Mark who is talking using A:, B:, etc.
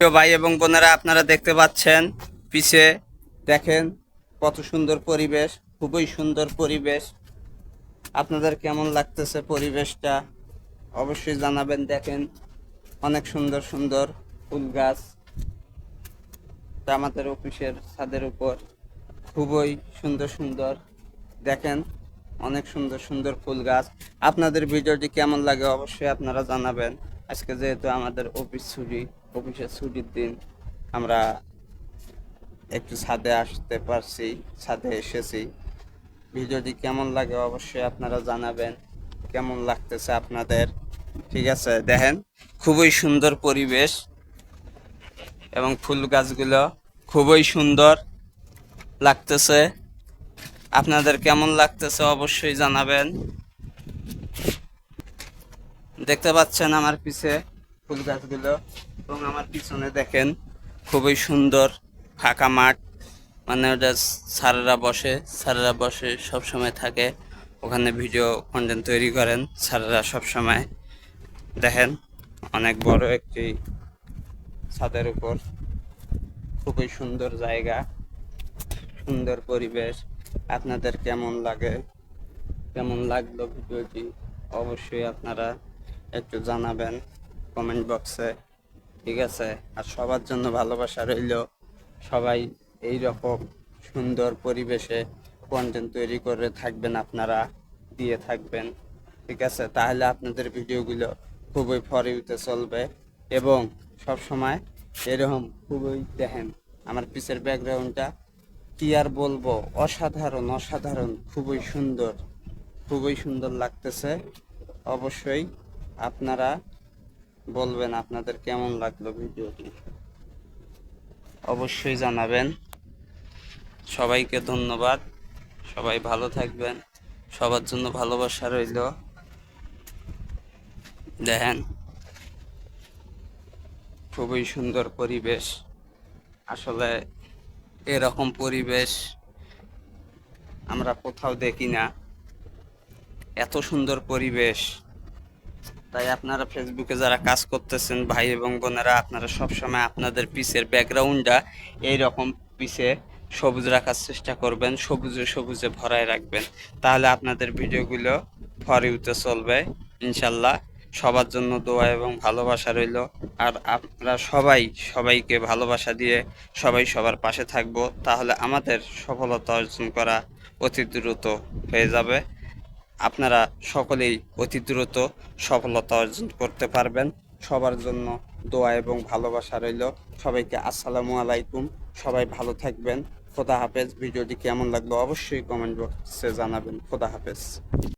A: ভাই এবং বোনেরা, আপনারা দেখতে পাচ্ছেন পিছে, দেখেন কত সুন্দর পরিবেশ, খুবই সুন্দর পরিবেশ। আপনাদের কেমন লাগতেছে পরিবেশটা? অবশ্যই জানাবেন, দেখেন অনেক সুন্দর সুন্দর ফুল গাছ। আমাদের অফিসের ছাদের উপর। খুবই সুন্দর সুন্দর, দেখেন অনেক সুন্দর সুন্দর ফুল গাছ। আপনাদের ভিডিওটি কেমন লাগে অবশ্যই আপনারা জানাবেন। আজকে যেহেতু আমাদের অফিস ছুটি অফিসের ছুটির দিন আমরা একটু ছাদে আসতে পারছি, ছাদে এসেছি। ভিডিওটি কেমন লাগে অবশ্যই আপনারা জানাবেন, কেমন লাগতেছে আপনাদের? ঠিক আছে, দেখেন, খুবই সুন্দর পরিবেশ এবং ফুল গাছগুলো খুবই সুন্দর লাগতেছে। আপনাদের কেমন লাগতেছে অবশ্যই জানাবেন। দেখতে পাচ্ছেন আমার পিছে ফুল গাছগুলো এবং আমার পিছনে দেখেন, খুবই সুন্দর ফাঁকা মাঠ। মানে ওটা স্যারেরা বসে স্যারেরা বসে সব সময় থাকে। ওখানে ভিডিও কন্টেন্ট তৈরি করেন স্যারেরা সব সময় দেখেন, অনেক বড় একটি ছাদের উপর। খুবই সুন্দর জায়গা, সুন্দর পরিবেশ। আপনাদের কেমন লাগে, কেমন লাগল ভিডিওটি? অবশ্যই আপনারা একটু জানাবেন। কমেন্ট বক্সে ঠিক আছে? আর সবার জন্য ভালোবাসা রইল। সবাই এই রকম সুন্দর পরিবেশে কন্টেন্ট তৈরি করে থাকবেন আপনারা, দিয়ে থাকবেন, ঠিক আছে? তাহলে আপনাদের ভিডিওগুলো খুবই ফরিউতে চলবে এবং সব সময় এরকম খুবই দেখেন, আমার পিছের ব্যাকগ্রাউন্ডটা কি আর বলব? অসাধারণ অসাধারণ, খুবই সুন্দর খুবই সুন্দর লাগতেছে। অবশ্যই আপনারা বলবেন আপনাদের কেমন লাগল ভিডিওটি? অবশ্যই জানাবেন। সবাইকে ধন্যবাদ। সবাই ভালো থাকবেন। সবার জন্য ভালোবাসা রইল। দেখেন, খুবই সুন্দর পরিবেশ। আসলে এরকম পরিবেশ আমরা কোথাও দেখি না। এত সুন্দর পরিবেশ। তাই আপনারা ফেসবুকে যারা কাজ করতেছেন, ভাই এবং বোনেরা, আপনারা সবসময় আপনাদের পিসের ব্যাকগ্রাউন্ডটা এইরকম পিছে সবুজ রাখার চেষ্টা করবেন, সবুজে সবুজে ভরায় রাখবেন। তাহলে আপনাদের ভিডিওগুলো ফরিউতে চলবে, ইনশাল্লাহ। সবার জন্য দোয়া এবং ভালোবাসা রইল। আর আপনারা সবাই, সবাইকে ভালোবাসা দিয়ে সবাই সবার পাশে থাকব, তাহলে আমাদের সফলতা অর্জন করা অতি দ্রুত হয়ে যাবে। আপনারা সকলেই অতি দ্রুত সফলতা অর্জন করতে পারবেন। সবার জন্য দোয়া এবং ভালোবাসা রইল। সবাইকে আসসালামু আলাইকুম। সবাই ভালো থাকবেন। খোদা হাফেজ। ভিডিওটি কেমন লাগল অবশ্যই কমেন্ট বক্সে জানাবেন। খোদা হাফেজ।